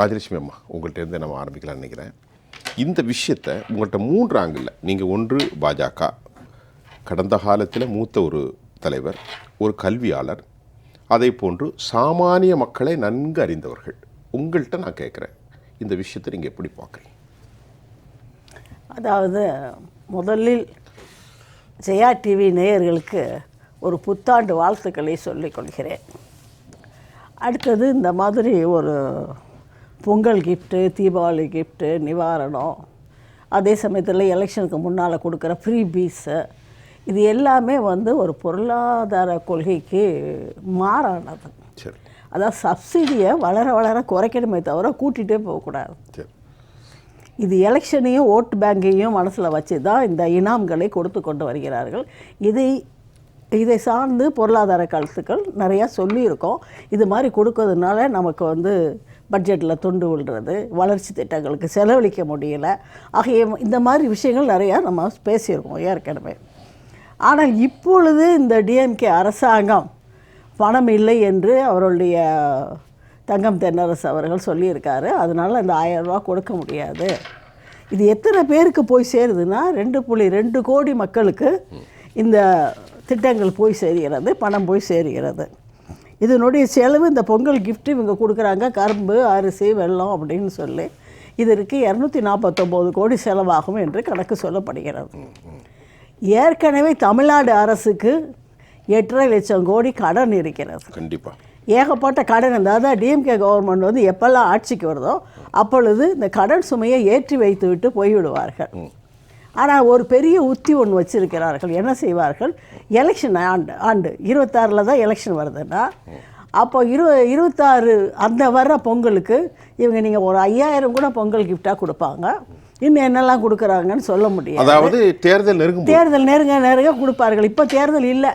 ராஜலட்சுமி அம்மா உங்கள்கிட்ட நம்ம ஆரம்பிக்கலாம்னு நினைக்கிறேன். இந்த விஷயத்தை உங்கள்கிட்ட மூன்று ஆங்கிளில் நீங்கள் ஒன்று பாஜக கடந்த காலத்தில் மூத்த ஒரு தலைவர் ஒரு கல்வியாளர் அதே போன்று சாமானிய மக்களை நன்கு அறிந்தவர்கள். உங்கள்கிட்ட நான் கேட்குறேன் இந்த விஷயத்தை நீங்கள் எப்படி பார்க்குறீங்க? அதாவது முதலில் ஜெயா டிவி நேயர்களுக்கு ஒரு புத்தாண்டு வாழ்த்துக்களை சொல்லிக் கொள்கிறேன். அடுத்தது இந்த மாதிரி ஒரு பொங்கல் கிஃப்ட்டு தீபாவளி கிஃப்ட்டு நிவாரணம். அதே சமயத்தில் எலெக்ஷனுக்கு முன்னால் கொடுக்குற ஃப்ரீ பீஸு இது எல்லாமே வந்து ஒரு பொருளாதார கொள்கைக்கு மாறானது. சரி. அதாவது சப்சிடியை வளர வளர குறைக்கணுமே தவிர கூட்டிகிட்டே போகக்கூடாது இது எலெக்ஷனையும் ஓட்டு பேங்கையும் மனசில் வச்சு தான் இந்த இனாம்களை கொடுத்து கொண்டு வருகிறார்கள். இதை இதை சார்ந்து பொருளாதார கருத்துக்கள் நிறையா சொல்லியிருக்கோம். இது மாதிரி கொடுக்கறதுனால நமக்கு வந்து பட்ஜெட்டில் துண்டு விழுறது வளர்ச்சி திட்டங்களுக்கு செலவழிக்க முடியல. ஆகிய இந்த மாதிரி விஷயங்கள் நிறையா நம்ம பேசியிருக்கோம் ஏற்கனவே. ஆனால் இப்பொழுது இந்த டிஎம்கே அரசாங்கம் பணம் இல்லை என்று அவருடைய தங்கம் தென்னரசு அவர்கள் சொல்லியிருக்காரு. அதனால் அந்த ஆயிரம் கொடுக்க முடியாது. இது எத்தனை பேருக்கு போய் சேருதுன்னா ரெண்டு புள்ளி ரெண்டு கோடி மக்களுக்கு இந்த திட்டங்கள் போய் சேர்கிறது பணம் போய் சேர்கிறது. இதனுடைய செலவு இந்த பொங்கல் gift இவங்க கொடுக்குறாங்க. கரும்பு அரிசி வெல்லம் அப்படின்னு சொல்லி இதற்கு இரநூத்தி நாற்பத்தொம்போது கோடி செலவாகும் என்று கணக்கு சொல்லப்படுகிறது. ஏற்கனவே தமிழ்நாடு அரசுக்கு எட்டரை லட்சம் கோடி கடன் இருக்கிறது. கண்டிப்பாக ஏகப்பட்ட கடன் அதாவது டிஎம்கே கவர்மெண்ட் வந்து எப்பெல்லாம் ஆட்சிக்கு வருதோ அப்பொழுது இந்த கடன் சுமையை ஏற்றி வைத்து விட்டு போய்விடுவார்கள். ஆனால் ஒரு பெரிய உத்தி ஒன்று வச்சிருக்கிறார்கள். என்ன செய்வார்கள்? எலெக்ஷன் ஆண்டு ஆண்டு. இருபத்தாறில் தான் எலெக்ஷன் வருதுன்னா அப்போ இரு இருபத்தாறு அந்த வர்ற பொங்கலுக்கு இவங்க நீங்கள் ஒரு ஐயாயிரம் கூட பொங்கல் கிஃப்டாக கொடுப்பாங்க. இன்னும் என்னெல்லாம் கொடுக்குறாங்கன்னு சொல்ல முடியாது. அதாவது தேர்தல் நெருங்கும் போது- தேர்தல் நெருங்க நெருங்க கொடுப்பார்கள். இப்போ தேர்தல் இல்லை.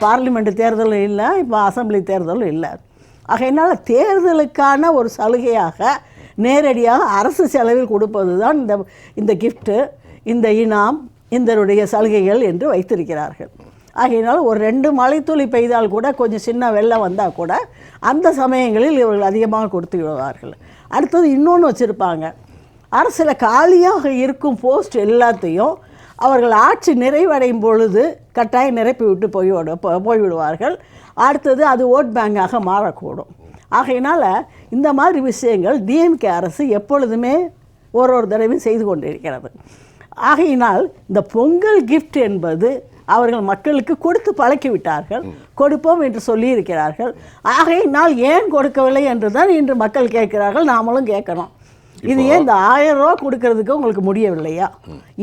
பார்லிமெண்ட் தேர்தலும் இல்லை இப்போ அசெம்பிளி தேர்தலும் இல்லை. ஆகையினால் தேர்தலுக்கான ஒரு சலுகையாக நேரடியாக அரசு செலவில் கொடுப்பது தான் இந்த இந்த கிஃப்ட்டு இந்த இனாம் இதனுடைய சலுகைகள் என்று வைத்திருக்கிறார்கள். ஆகையினால் ஒரு ரெண்டு மழைத்துளி பெய்தால் கூட கொஞ்சம் சின்ன வெள்ளம் வந்தால் கூட அந்த சமயங்களில் இவர்கள் அதிகமாக கொடுத்து விடுவார்கள். அடுத்தது இன்னொன்று வச்சுருப்பாங்க. அரசில் காலியாக இருக்கும் போஸ்ட் எல்லாத்தையும் அவர்கள் ஆட்சி நிறைவடையும் பொழுது கட்டாயம் நிரப்பி விட்டு போய்விடு போய்விடுவார்கள் அடுத்தது அது ஓட் பேங்காக மாறக்கூடும். ஆகையினால் இந்த மாதிரி விஷயங்கள் டிஎம்கே அரசு எப்பொழுதுமே ஒரு ஒரு தடவையும் செய்து கொண்டிருக்கிறது. ஆகையினால் இந்த பொங்கல் கிஃப்ட் என்பது அவர்கள் மக்களுக்கு கொடுத்து பழக்கி விட்டார்கள் கொடுப்போம் என்று சொல்லியிருக்கிறார்கள். ஆகையினால் ஏன் கொடுக்கவில்லை என்று தான் இன்று மக்கள் கேட்கிறார்கள். நாமளும் கேட்கணும் இது ஏன் இந்த ஆயிரம் ரூபா கொடுக்கறதுக்கு உங்களுக்கு முடியவில்லையா?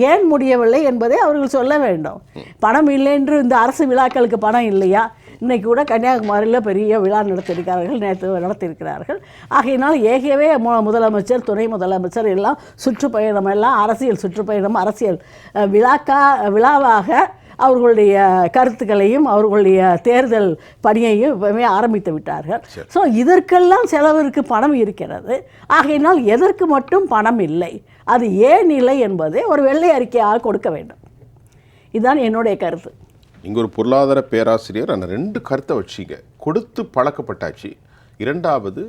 ஏன் முடியவில்லை என்பதை அவர்கள் சொல்ல வேண்டும். பணம் இல்லை என்று இந்த அரசு விழாக்களுக்கு பணம் இல்லையா? இன்னைக்கு கூட கன்னியாகுமரியில் பெரிய விழா நடத்தியிருக்கிறார்கள். நேற்று நடத்தியிருக்கிறார்கள். ஆகையினால் ஏகவே மு முதலமைச்சர் துணை முதலமைச்சர் எல்லாம் சுற்றுப்பயணம் எல்லாம் அரசியல் சுற்றுப்பயணம் அரசியல் விழாக்கா விழாவாக அவர்களுடைய கருத்துக்களையும் அவர்களுடைய தேர்தல் பணியையும் இப்போவே ஆரம்பித்து விட்டார்கள். ஸோ இதற்கெல்லாம் செலவிற்கு பணம் இருக்கிறது. ஆகையினால் எதற்கு மட்டும் பணம் இல்லை. அது ஏன் இல்லை என்பதை ஒரு வெள்ளை அறிக்கையாக கொடுக்க வேண்டும். இதுதான் என்னுடைய கருத்து. இங்கே ஒரு பொருளாதார பேராசிரியர் அந்த ரெண்டு கருத்தை வச்சிங்க. கொடுத்து பழக்கப்பட்டாச்சு. இரண்டாவது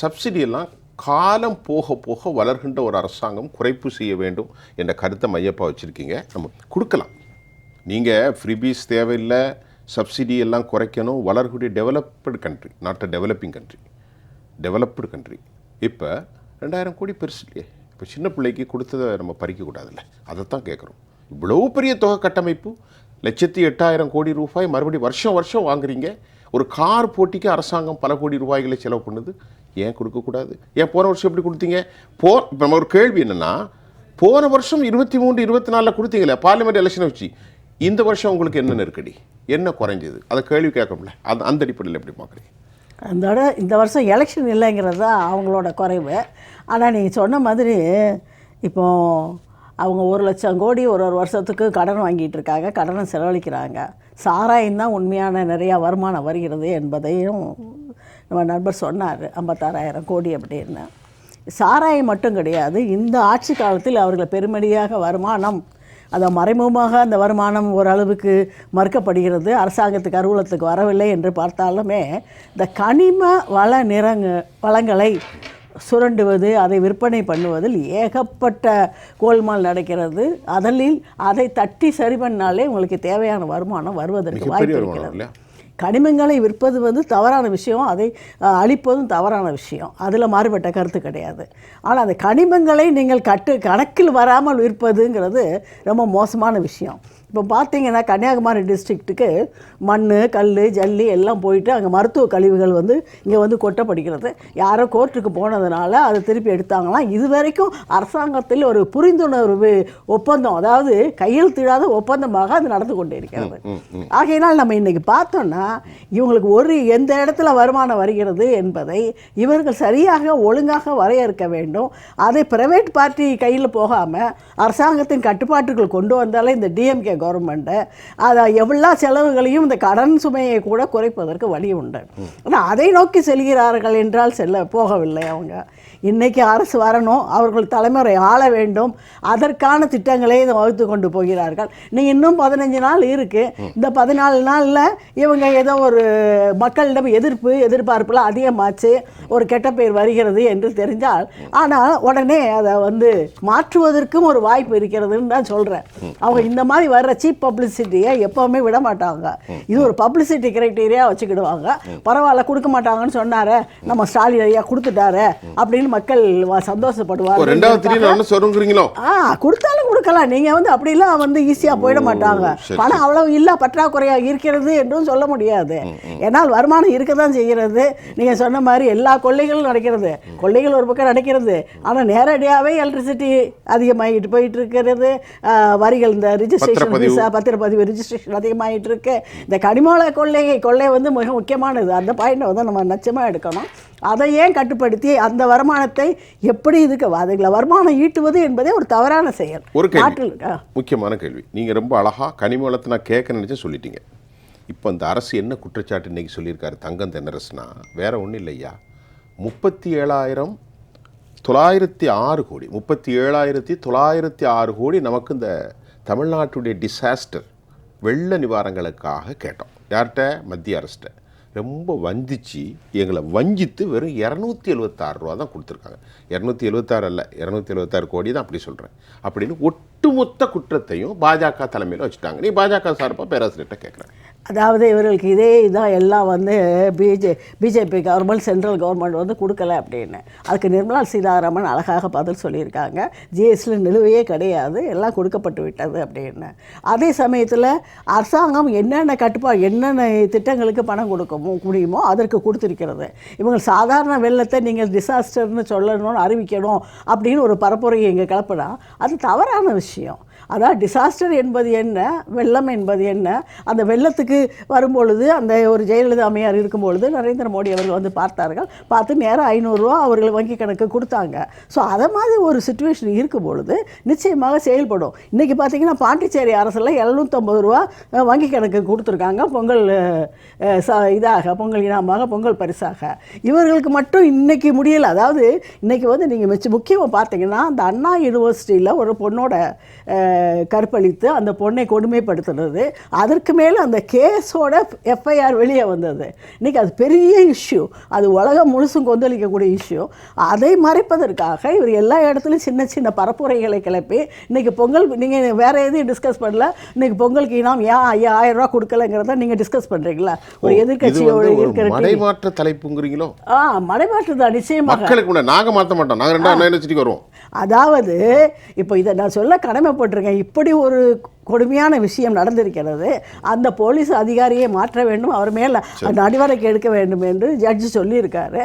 சப்சிடி எல்லாம் காலம் போக போக வளர்கின்ற ஒரு அரசாங்கம் குறைப்பு செய்ய வேண்டும் என்ற கருத்தை மையப்பா வச்சுருக்கீங்க. நம்ம கொடுக்கலாம். நீங்கள் ஃப்ரீபீஸ் தேவையில்லை சப்சிடி எல்லாம் குறைக்கணும் வளரக்கூடிய developed country not a developing country developed country இப்போ ரெண்டாயிரம் கோடி பெருசு இல்லையே? இப்போ சின்ன பிள்ளைக்கு கொடுத்ததை நம்ம பறிக்கக்கூடாதுல்ல அதை தான் கேட்குறோம். இவ்வளவு பெரிய தொகை கட்டமைப்பு லட்சத்தி எட்டாயிரம் கோடி ரூபாய் மறுபடியும் வருஷம் வருஷம் வாங்குறீங்க. ஒரு கார் போட்டிக்கு அரசாங்கம் பல கோடி ரூபாய்களை செலவு பண்ணுது. ஏன் கொடுக்கக்கூடாது ஏன் போன வருஷம் எப்படி கொடுத்தீங்க? போ இப்போ நம்ம ஒரு கேள்வி என்னென்னா போன வருஷம் இருபத்தி மூன்று இருபத்தி நாலில் கொடுத்தீங்களே பார்லிமெண்ட் எலெக்ஷனை வச்சு. இந்த வருஷம் உங்களுக்கு என்ன நெருக்கடி? என்ன குறைஞ்சது? அதை கேள்வி கேட்கும்ல அந்த அந்த அடிப்படையில் எப்படி பார்க்குறீங்க? அதோட இந்த வருஷம் எலெக்ஷன் இல்லைங்கிறது தான் அவங்களோட குறைவு. ஆனால் நீங்கள் சொன்ன மாதிரி இப்போ அவங்க ஒரு லட்சம் கோடி ஒரு ஒரு வருஷத்துக்கு கடன் வாங்கிட்டு இருக்காங்க. கடனை செலவழிக்கிறாங்க. சாராயம் தான் உண்மையான நிறையா வருமானம் வருகிறது என்பதையும் நம்ம நண்பர் சொன்னார். ஐம்பத்தாறாயிரம் கோடி அப்படின்னு. சாராயம் மட்டும் கிடையாது. இந்த ஆட்சி காலத்தில் அவர்கள் பெருமடியாக வருமானம் அதை மறைமுகமாக அந்த வருமானம் ஓரளவுக்கு மறுக்கப்படுகிறது. அரசாங்கத்துக்கு அலுவலகத்துக்கு வரவில்லை என்று பார்த்தாலுமே இந்த கனிம வள நிறங்கு வளங்களை சுரண்டுவது அதை விற்பனை பண்ணுவதில் ஏகப்பட்ட கோல்மால் நடக்கிறது. அதில் அதை தட்டி சரி பண்ணாலே உங்களுக்கு தேவையான வருமானம் வருவதற்கு வாய்ப்பு இருக்கிறது. கனிமங்களை விற்பது வந்து தவறான விஷயம் அதை அழிப்பதும் தவறான விஷயம். அதில் மாறுபட்ட கருத்து கிடையாது. ஆனால் அந்த கனிமங்களை நீங்கள் கட்டு கணக்கில் வராமல் விற்பதுங்கிறது ரொம்ப மோசமான விஷயம். இப்போ பார்த்தீங்கன்னா கன்னியாகுமரி டிஸ்ட்ரிக்ட்டுக்கு மண் கல் ஜல்லி எல்லாம் போயிட்டு அங்கே மருத்துவ கழிவுகள் வந்து இங்கே வந்து கொட்டப்படுகிறது. யாரோ கோர்ட்டுக்கு போனதுனால அதை திருப்பி எடுத்தாங்களாம் இது வரைக்கும் அரசாங்கத்தில் ஒரு புரிந்துணர்வு ஒப்பந்தம் அதாவது கையெழுத்திடாத ஒப்பந்தமாக அது நடந்து கொண்டு இருக்கிறது. ஆகையினால் நம்ம இன்னைக்கு பார்த்தோம்னா இவங்களுக்கு ஒரு எந்த இடத்துல வருமானம் வருகிறது என்பதை இவர்கள் சரியாக ஒழுங்காக வரையறுக்க வேண்டும். அதை பிரைவேட் பார்ட்டி கையில் போகாமல் அரசாங்கத்தின் கட்டுப்பாட்டுக்குள் கொண்டு வந்தாலே இந்த டிஎம்கே கவர்மெண்ட்டு அதை எவ்வளோ செலவுகளையும் இந்த கடன் சுமையை கூட குறைப்பதற்கு வழி உண்டு. ஆனால் அதை நோக்கி செல்கிறார்கள் என்றால் செல்ல போகவில்லை அவங்க. இன்றைக்கி அரசு வரணும் அவர்கள் தலைமுறை ஆள வேண்டும் அதற்கான திட்டங்களை இதை வகுத்து கொண்டு போகிறார்கள். நீ இன்னும் பதினஞ்சு நாள் இருக்கு. இந்த பதினாலு நாளில் இவங்க ஏதோ ஒரு மக்களிடம் எதிர்ப்பு எதிர்பார்ப்புலாம் அதிகமாச்சு ஒரு கெட்ட பேர் வருகிறது என்று தெரிஞ்சால் ஆனால் உடனே அதை வந்து மாற்றுவதற்கும் ஒரு வாய்ப்பு இருக்கிறதுன்னு தான் சொல்கிறேன் அவங்க இந்த மாதிரி வர்ற சீப் பப்ளிசிட்டியை எப்போவுமே விட மாட்டாங்க. இது ஒரு பப்ளிசிட்டி கிரைட்டீரியா வச்சுக்கிடுவாங்க. பரவாயில்ல கொடுக்க மாட்டாங்கன்னு சொன்னாரே. நம்ம ஸ்டாலின் ஐயா கொடுத்துட்டாரு அப்படின்னு மக்கள் ரெண்டாவது சொல்லுங்கிறீங்களோ ஆ கொடுத்தாலும் கொடுக்கலாம். நீங்க வந்து அப்படிலாம் வந்து ஈஸியா போயிட மாட்டாங்க. பணம் அவ்வளவு இல்ல பற்றாக்குறையா இருக்கிறது என்றும் சொல்ல முடியாது. ஏன்னால் வருமானம் இருக்க தான் செய்கிறது. நீங்க சொன்ன மாதிரி எல்லா கொள்ளைகளும் நடக்கிறது. கொள்ளைகள் ஒரு பக்கம் நடக்கிறது. ஆனா நேரடியாவே எலக்ட்ரிசிட்டி அதிகமாகிட்டு போயிட்டு இருக்கிறது. வரிகள் இந்த ரிஜிஸ்ட்ரேஷன் பத்திரப்பதிவு. விசா பத்திரப்பதிவு ரிஜிஸ்ட்ரேஷன் அதிகமாகிட்டு இருக்கு இந்த கனிமூல கொள்ளை கொள்ளை வந்து மிக முக்கியமானது. அந்த பாயிண்டை வந்து நம்ம நிச்சயமாக எடுக்கணும். அதை ஏன் கட்டுப்படுத்தி அந்த வருமானத்தை எப்படி இதுக்கு அதுல வருமானம் ஈட்டுவது என்பதே ஒரு தவறான செயல். ஒரு கேள்வி. முக்கியமான கேள்வி. நீங்கள் ரொம்ப அழகா கனிமூலத்தை நான் கேட்க நினச்சி சொல்லிட்டீங்க. இப்போ இந்த அரசு என்ன குற்றச்சாட்டு இன்னைக்கு சொல்லியிருக்காரு தங்கம் தென்னரசுனா? வேற ஒன்றும் இல்லையா? முப்பத்தி ஏழாயிரம் தொள்ளாயிரத்தி ஆறு கோடி முப்பத்தி ஏழாயிரத்தி தொள்ளாயிரத்தி ஆறு கோடி நமக்கு இந்த தமிழ்நாட்டுடைய டிசாஸ்டர் வெள்ள நிவாரணங்களுக்காக கேட்டோம். யார்கிட்ட? மத்திய அரசிட்ட ரொம்ப வஞ்சிச்சு. எங்களை வஞ்சித்து வெறும் இரநூத்தி எழுபத்தாறு ரூபா தான் கொடுத்துருக்காங்க. இரநூத்தி எழுபத்தாறு அல்ல இரநூத்தி எழுபத்தாறு கோடி தான் அப்படி சொல்கிறேன் அப்படின்னு ஒட்டுமொத்த குற்றத்தையும் பாஜக தலைமையில் வச்சுட்டாங்க. நீ பாஜக சார்பாக பேராசிரியர்கிட்ட கேட்குறேன் அதாவது இவர்களுக்கு இதே இதான் எல்லாம் வந்து BJ BJP government central government வந்து கொடுக்கல அப்படின்னு. அதுக்கு நிர்மலா சீதாராமன் அழகாக பதில் சொல்லியிருக்காங்க. ஜிஎஸ்டியில் நிலுவையே கிடையாது. எல்லாம் கொடுக்கப்பட்டு விட்டது அப்படின்னு. அதே சமயத்தில் அரசாங்கம் என்னென்ன கட்டுப்பாடு என்னென்ன திட்டங்களுக்கு பணம் கொடுக்க முடியுமோ அதற்கு கொடுத்துருக்கிறது. இவங்க சாதாரண வெள்ளத்தை நீங்கள் டிசாஸ்டர்னு சொல்லணும்னு அறிவிக்கணும் அப்படின்னு ஒரு பரப்புரையை இங்கே கிளப்பினா அது தவறான விஷயம். 西哦，அதான் டிசாஸ்டர் என்பது என்ன வெள்ளம் என்பது என்ன அந்த வெள்ளத்துக்கு வரும்பொழுது அந்த ஒரு ஜெயலலிதா அம்மையார் இருக்கும்பொழுது நரேந்திர மோடி அவர்கள் வந்து பார்த்தார்கள். பார்த்து நேராக ஐநூறுரூவா அவர்கள் வங்கி கணக்கு கொடுத்தாங்க. ஸோ அதை மாதிரி ஒரு சுச்சுவேஷன் இருக்கும் பொழுது நிச்சயமாக செயல்படும். இன்றைக்கி பார்த்தீங்கன்னா பாண்டிச்சேரி அரசில் எழுநூற்றம்பது ரூபா வங்கி கணக்கு கொடுத்துருக்காங்க. பொங்கல் ச இதாக பொங்கல் இனாமாக பொங்கல் பரிசாக. இவர்களுக்கு மட்டும் இன்றைக்கி முடியலை. அதாவது இன்றைக்கி வந்து நீங்கள் மிச்ச முக்கியமாக பார்த்தீங்கன்னா அந்த அண்ணா யூனிவர்சிட்டியில் ஒரு பொண்ணோட கற்பழித்து அந்த பொண்ணை கொடுமைப்படுத்துனது. அதற்கு மேலே அந்த கேஸோட எஃப்ஐஆர் வெளியே வந்தது. இன்னைக்கு அது பெரிய இஷ்யூ அது உலகம் முழுசும் கொந்தளிக்கக்கூடிய இஷ்யூ அதை மறைப்பதற்காக இவர் எல்லா இடத்துலையும் சின்ன சின்ன பரப்புரைகளை கிளப்பி இன்னைக்கு பொங்கல் நீங்கள் வேற எதையும் டிஸ்கஸ் பண்ணல. இன்னைக்கு பொங்கலுக்கு இனாம் ஏன் ஐயா ஆயிரம் ரூபா கொடுக்கலங்கிறத நீங்கள் டிஸ்கஸ் பண்ணுறீங்களா ஒரு ஒரு இருக்கிற மடைமாற்ற தலைப்புங்கிறீங்களோ? ஆ மடைமாற்று தான் நிச்சயமாக. மக்களுக்கு நாங்கள் மாற்ற மாட்டோம். நாங்கள் யூனிவர்சிட்டிக்கு வருவோம். அதாவது இப்போ இதை நான் சொல்ல கடமைப்பட்டிருக்கேன். இப்படி ஒரு கொடுமையான விஷயம் நடந்திருக்கிறது. அந்த போலீஸ் அதிகாரியை மாற்ற வேண்டும் அவர் மேலே நடவடிக்கை எடுக்க வேண்டும் என்று ஜட்ஜி சொல்லியிருக்காரு.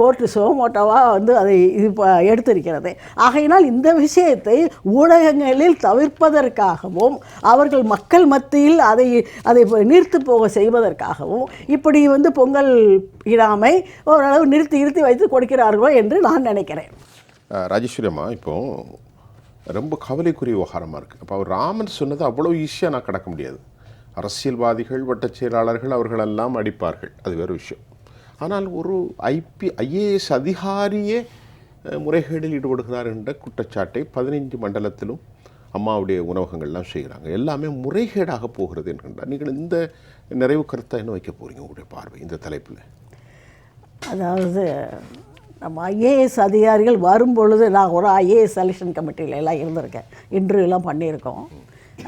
கோர்ட்டு சோமோட்டோவாக வந்து அதை இது எடுத்திருக்கிறது. ஆகையினால் இந்த விஷயத்தை ஊடகங்களில் தவிர்ப்பதற்காகவும் அவர்கள் மக்கள் மத்தியில் அதை அதை நீர்த்து போக செய்வதற்காகவும் இப்படி வந்து பொங்கல் இடாமை ஓரளவு நிறுத்தி நிறுத்தி வைத்து கொடுக்கிறார்களோ என்று நான் நினைக்கிறேன். ராஜேஸ்வரி அம்மா இப்போ ரொம்ப கவலைக்குரிய விவகாரமாக இருக்குது அப்போ அவர் ராமன் சொன்னது அவ்வளோ ஈஸியாக நான் கடக்க முடியாது. அரசியல்வாதிகள் வட்டச் செயலாளர்கள் அவர்களெல்லாம் அடிப்பார்கள். அது வேறு விஷயம். ஆனால் ஒரு ஐபி ஐஏஎஸ் அதிகாரியே முறைகேடில் ஈடுபடுகிறார் என்ற குற்றச்சாட்டை பதினைஞ்சு மண்டலத்திலும் அம்மாவுடைய உணவகங்கள்லாம் செய்கிறாங்க. எல்லாமே முறைகேடாக போகிறது என்கின்றார். நீங்கள் இந்த நிறைவு கருத்தை என்ன வைக்க போகிறீங்க உங்களுடைய பார்வை இந்த தலைப்பில்? அதாவது நம்ம ஐஏஎஸ் அதிகாரிகள் வரும்பொழுது நான் ஒரு ஐஏஎஸ் செலெக்ஷன் கமிட்டியில எல்லாம் இருந்திருக்கேன். இன்டர்வியூலாம் பண்ணியிருக்கோம்.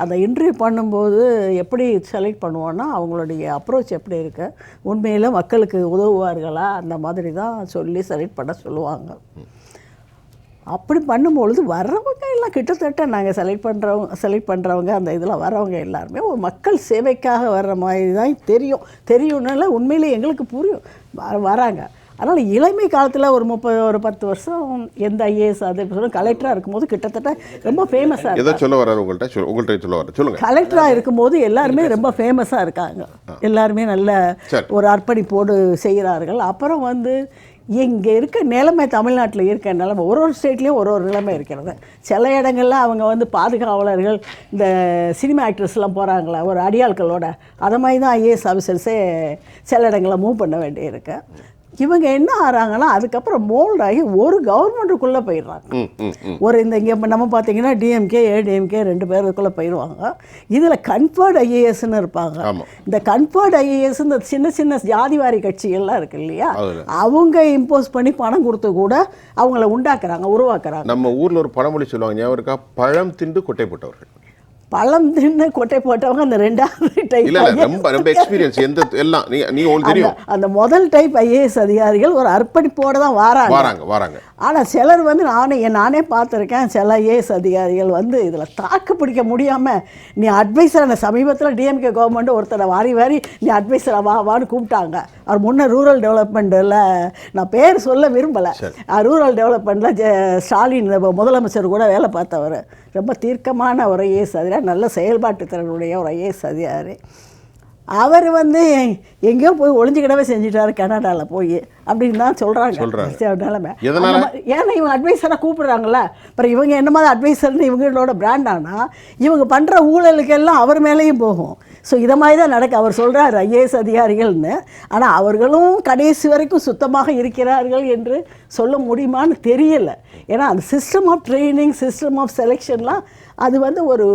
அந்த இன்டர்வியூ பண்ணும்போது எப்படி செலக்ட் பண்ணுவோன்னா அவங்களுடைய அப்ரோச் எப்படி இருக்கு? உண்மையில் மக்களுக்கு உதவுவார்களா? அந்த மாதிரி தான் சொல்லி செலக்ட் பண்ண சொல்லுவாங்க. அப்படி பண்ணும்பொழுது வர்றவங்க எல்லாம் கிட்டத்தட்ட நாங்கள் செலக்ட் பண்ணுறவங்க செலக்ட் பண்ணுறவங்க அந்த இதில் வரவங்க எல்லாருமே ஒரு மக்கள் சேவைக்காக வர்ற மாதிரி தான் தெரியும். தெரியும்னால உண்மையிலே எங்களுக்கு புரியும். வராங்க. அதனால் இளமை காலத்தில் ஒரு முப்பது ஒரு பத்து வருஷம் எந்த ஐஏஎஸ் அது கலெக்டராக இருக்கும்போது கிட்டத்தட்ட ரொம்ப ஃபேமஸாக எதை சொல்ல வர்றாரு உங்கள்கிட்ட உங்கள்கிட்ட சொல்ல வர சொல்லுங்க. கலெக்டராக இருக்கும்போது எல்லாருமே ரொம்ப ஃபேமஸாக இருக்காங்க. எல்லாருமே நல்ல. ஒரு அர்ப்பணிப்போடு செய்கிறார்கள். அப்புறம் வந்து இங்கே இருக்க நிலைமை தமிழ்நாட்டில் இருக்க நிலைமை ஒரு ஒரு ஸ்டேட்லேயும் ஒரு ஒரு நிலைமை இருக்கிறது. சில இடங்கள்ல அவங்க வந்து பாதுகாவலர்கள் இந்த சினிமா ஆக்ட்ரஸ்லாம் போகிறாங்களா ஒரு அடியாட்களோட அதை மாதிரி தான் ஐஏஎஸ் ஆஃபீஸர்ஸே சில இடங்களில் மூவ் பண்ண வேண்டியிருக்கு. இவங்க என்ன ஆகிறாங்கன்னா அதுக்கப்புறம் மோல்ட் ஆகி ஒரு கவர்மெண்ட்டுக்குள்ளே போயிடுறாங்க. ஒரு இந்த இங்கே நம்ம பார்த்தீங்கன்னா டிஎம்கே ஏடிஎம்கே ரெண்டு பேருக்குள்ளே போயிடுவாங்க. இதில் கன்ஃபர்ட் ஐஏஎஸ்ன்னு இருப்பாங்க. இந்த கன்ஃபர்ட் ஐஏஎஸ் இந்த சின்ன சின்ன ஜாதிவாரி கட்சிகள்லாம் இருக்கு இல்லையா. அவங்க இம்போஸ் பண்ணி பணம் கொடுத்து கூட அவங்கள உண்டாக்குறாங்க உருவாக்குறாங்க. நம்ம ஊர்ல ஒரு பழமொழி சொல்லுவாங்க ஞாபகம் இருக்கா? பழம் திண்டு கொட்டை போட்டவர்கள். பழம் தின்னு கொட்டை போட்டவங்க அந்த ரெண்டாவது டைப் இல்ல ரொம்ப ரொம்ப எக்ஸ்பீரியன்ஸ் எந்த எல்லாம் நீ நீ உங்களுக்கு தெரியும். அந்த முதல் டைப் ஐஏஎஸ் அதிகாரிகள் ஒரு அர்ப்பணிப்போடு தான் வாராங்க. வராங்க வராங்க. ஆனால் சிலர் வந்து நானே நானே பார்த்துருக்கேன் சில ஐஏஎஸ் அதிகாரிகள் வந்து இதில் தாக்கு பிடிக்க முடியாமல் நீ அட்வைசர் சமீபத்தில் டிஎம்கே கவர்மெண்ட் ஒருத்தரை வாரி வாரி நீ அட்வைசரை வா வான்னு கூப்பிட்டாங்க. அவர் முன்ன ரூரல் டெவலப்மெண்ட்டில் நான் பேர் சொல்ல விரும்பலை. ரூரல் டெவலப்மெண்ட்டில் ஸ்டாலின் முதலமைச்சர் கூட வேலை பார்த்தவர். ரொம்ப தீர்க்கமான ஒரு ஐஏஎஸ் அதிகாரி. நல்ல செயல்பாட்டு திறனுடைய ஒரு ஐஏஎஸ் அதிகாரி. அவர் வந்து எங்கேயோ போய் ஒளிஞ்சுக்கிடவே செஞ்சுட்டாரு கனடாவில் போய் அப்படின்னு தான் சொல்கிறாங்க சொல்றாங்க. நிலைமை. ஏன்னா இவங்க அட்வைஸராக கூப்பிடுறாங்கல்ல. அப்புறம் இவங்க என்ன மாதிரி அட்வைசர்னு இவங்களோட பிராண்ட் ஆனால் இவங்க பண்ணுற ஊழலுக்கெல்லாம் அவர் மேலேயும் போகும். ஸோ இதை மாதிரி தான் நடக்கு. அவர் சொல்கிறார் ஐஏஎஸ் அதிகாரிகள்னு. ஆனால் அவர்களும் கடைசி வரைக்கும் சுத்தமாக இருக்கிறார்கள் என்று சொல்ல முடியுமான்னு தெரியலை. ஏன்னா அந்த system of training system of செலெக்ஷன்லாம் அது வந்து ஒரு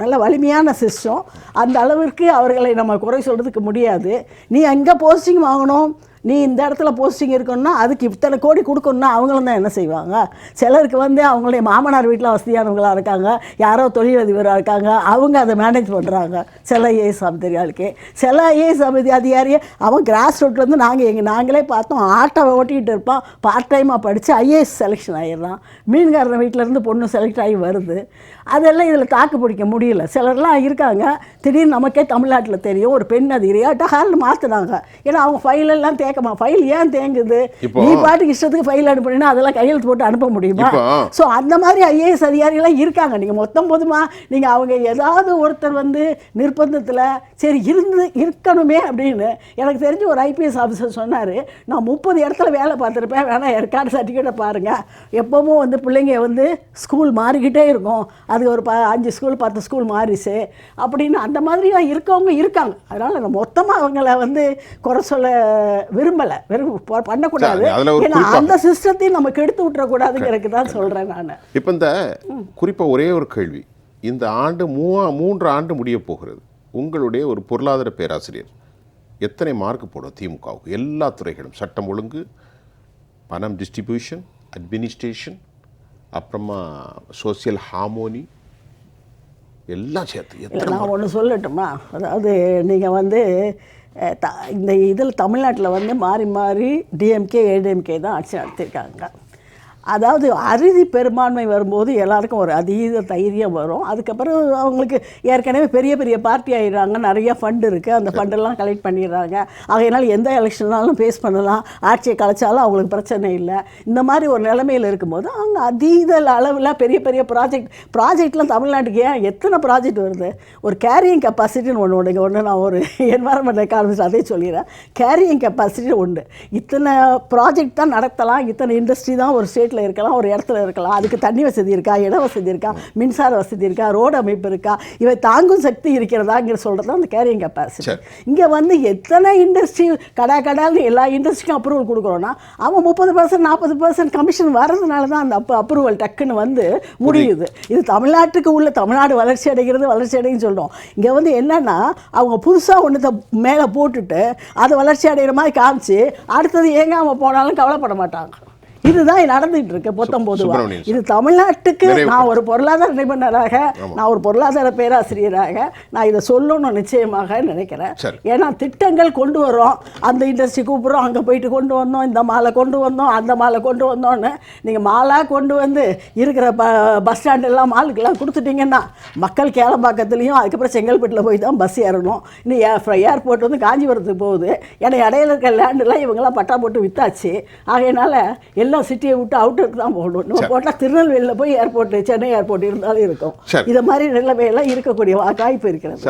நல்ல வலிமையான சிஸ்டம் அந்த அளவிற்கு அவர்களை நம்ம குறை சொல்கிறதுக்கு முடியாது. நீ அங்கே போஸ்டிங் வாங்கணும்? நீ இந்த இடத்துல போஸ்டிங் இருக்கணும்னா அதுக்கு இத்தனை கோடி கொடுக்கணும்னா அவங்களும் தான் என்ன செய்வாங்க? சிலருக்கு வந்து அவங்களுடைய மாமனார் வீட்டில் வசதியானவங்களாக இருக்காங்க. யாரோ தொழிலதிபராக இருக்காங்க. அவங்க அதை மேனேஜ் பண்ணுறாங்க சில ஐஏஎஸ் அதிகாரிகளுக்கு சில ஐஏஎஸ் அதிகாரியை அவன் கிராஸ் ரூட்லேருந்து நாங்கள் எங்கள் நாங்களே பார்த்தோம். ஆட்டோவை ஓட்டிகிட்டு இருப்பான். பார்ட் டைமாக படித்து ஐஏஎஸ் செலெக்ஷன் ஆகிடுறான் மீன்காரன் வீட்டிலேருந்து பொண்ணு செலக்ட் ஆகி வருது. அதெல்லாம் இதில் தாக்கு பிடிக்க முடியல. சிலர்லாம் இருக்காங்க. திடீர்னு நமக்கே தமிழ்நாட்டில் தெரியும். ஒரு பெண் அதிகாரியா டஹால்னு மாற்றினாங்க ஏன்னா அவங்க ஃபைலெல்லாம் தேக்க தேக்கமா ஃபைல் ஏன் தேங்குது? நீ பாட்டுக்கு இஷ்டத்துக்கு ஃபைல் அனுப்புனீங்கன்னா அதெல்லாம் கையெழுத்து போட்டு அனுப்ப முடியுமா? ஸோ அந்த மாதிரி ஐஏஎஸ் அதிகாரிகளாம் இருக்காங்க. நீங்கள் மொத்தம் போதுமா? நீங்கள் அவங்க ஏதாவது ஒருத்தர் வந்து நிர்பந்தத்தில் சரி இருந்து இருக்கணுமே அப்படின்னு எனக்கு தெரிஞ்ச ஒரு ஐபிஎஸ் ஆஃபீஸர் சொன்னார் நான் முப்பது இடத்துல வேலை பார்த்துருப்பேன். வேணா ரெக்கார்டு சர்டிஃபிகேட்டை பாருங்கள் எப்போவும் வந்து பிள்ளைங்க வந்து ஸ்கூல் மாறிக்கிட்டே இருக்கும். அது ஒரு ப அஞ்சு ஸ்கூல் பத்து ஸ்கூல் மாறிச்சு. அப்படின்னு அந்த மாதிரிலாம் இருக்கவங்க இருக்காங்க. அதனால் மொத்தமாக அவங்கள வந்து குறை சொல்ல விரும்பலை. விரும்ப பண்ணக்கூடாது. ஏன்னா அந்த சிஸ்டத்தையும் நம்ம கெடுத்து விட்டுறக்கூடாதுங்கிறதுக்கு தான் சொல்கிறேன் நான். இப்போ இந்த குறிப்பாக ஒரே ஒரு கேள்வி. இந்த ஆண்டு மூவா மூன்று ஆண்டு முடிய போகிறது. உங்களுடைய ஒரு பொருளாதார பேராசிரியர் எத்தனை மார்க் போடும் திமுகவுக்கு? எல்லா துறைகளும். சட்டம் ஒழுங்கு பணம் டிஸ்ட்ரிபியூஷன் அட்மினிஸ்ட்ரேஷன் அப்புறமா சோசியல் ஹார்மோனி எல்லாம் சேர்த்து. நான் ஒன்று சொல்லட்டுமா அதாவது நீங்கள் வந்து த இந்த இதில் தமிழ்நாட்டில் வந்து மாறி மாறி டிஎம்கே ஏடிஎம்கே தான் ஆட்சி நடத்தியிருக்காங்க. அதாவது அறுதி பெரும்பான்மை வரும்போது எல்லாருக்கும் ஒரு அதீத தைரியம் வரும். அதுக்கப்புறம் அவங்களுக்கு ஏற்கனவே பெரிய பெரிய பார்ட்டி ஆகிடுறாங்க நிறைய ஃபண்ட் இருக்குது அந்த ஃபண்டெல்லாம் கலெக்ட் பண்ணிடுறாங்க. ஆகையினால் எந்த எலெக்ஷனாலும் ஃபேஸ் பண்ணலாம். ஆட்சியை கலைச்சாலும் அவங்களுக்கு பிரச்சனை இல்லை. இந்த மாதிரி ஒரு நிலைமையில் இருக்கும்போது அவங்க அதீத அளவில் பெரிய பெரிய ப்ராஜெக்ட் ப்ராஜெக்ட்லாம் தமிழ்நாட்டுக்கு ஏன் எத்தனை ப்ராஜெக்ட் வருது? ஒரு கேரியிங் கெப்பாசிட்டின்னு ஒன்று ஒன்று ஒன்று நான் ஒரு என்வாரன்மெண்ட் எக்கானமிஸ்ட் அதே சொல்லிடுறேன். கேரியிங் கெப்பாசிட்டி உண்டு இத்தனை ப்ராஜெக்ட் தான் நடத்தலாம். இத்தனை இண்டஸ்ட்ரி தான் ஒரு ஸ்டேட் ஸ்டேட்டில் இருக்கலாம் ஒரு இடத்துல இருக்கலாம். அதுக்கு தண்ணி வசதி இருக்கா இட வசதி இருக்கா மின்சார வசதி இருக்கா ரோடு அமைப்பு இருக்கா இவை தாங்கும் சக்தி இருக்கிறதாங்கிற சொல்கிறது தான் அந்த கேரியிங் கெப்பாசிட்டி. இங்கே வந்து எத்தனை இண்டஸ்ட்ரி கடா கடால்னு எல்லா இண்டஸ்ட்ரிக்கும் அப்ரூவல் கொடுக்குறோன்னா அவன் முப்பது பர்சன்ட் நாற்பது பர்சன்ட் கமிஷன் வர்றதுனால தான் அந்த அப்போ அப்ரூவல் டக்குன்னு வந்து முடியுது. இது தமிழ்நாட்டுக்கு உள்ள தமிழ்நாடு வளர்ச்சி அடைகிறது வளர்ச்சி அடைன்னு சொல்கிறோம் இங்கே வந்து என்னன்னா அவங்க புதுசாக ஒன்றத்தை மேலே போட்டுட்டு அது வளர்ச்சி அடைகிற மாதிரி காமிச்சு அடுத்தது ஏங்காமல் போனாலும் கவலைப்பட மாட்டாங்க. இதுதான் நடந்துட்டு இருக்கு பொத்தம் சுப்பிரமணியன் இது தமிழ்நாட்டுக்கு நான் ஒரு பொருளாதார நிபுணராக நான் ஒரு பொருளாதார பேராசிரியராக நான் இதை சொல்லணும் நிச்சயமாக நினைக்கிறேன். ஏன்னா திட்டங்கள் கொண்டு வரோம் அந்த இண்டஸ்ட்ரி கூப்பிட்றோம். அங்கே போயிட்டு கொண்டு வந்தோம். இந்த மாலை கொண்டு வந்தோம். அந்த மாலை கொண்டு வந்தோன்னு நீங்கள் மாலா கொண்டு வந்து இருக்கிற ப பஸ் ஸ்டாண்டெல்லாம் மாலுக்கெல்லாம் கொடுத்துட்டீங்கன்னா மக்கள் கேளம்பாக்கத்துலேயும் அதுக்கப்புறம் செங்கல்பட்டில் போய் தான் பஸ் ஏறணும். இன்னும் ஏர்போர்ட் வந்து காஞ்சிபுரத்துக்கு போகுது. ஏன்னா இடையில இருக்க லேண்டெல்லாம் இவங்கெல்லாம் பட்டா போட்டு வித்தாச்சு. ஆகையினால எல்லாம் சிட்டியை விட்டு அவுட்டருக்கு தான் போகணும். நம்ம போட்டால் திருநெல்வேலியில் போய் ஏர்போர்ட் சென்னை ஏர்போர்ட் இருந்தாலும் இருக்கும். இதை மாதிரி நிலைமையெல்லாம் இருக்கக்கூடிய வாய்ப்பு இருக்கிறது.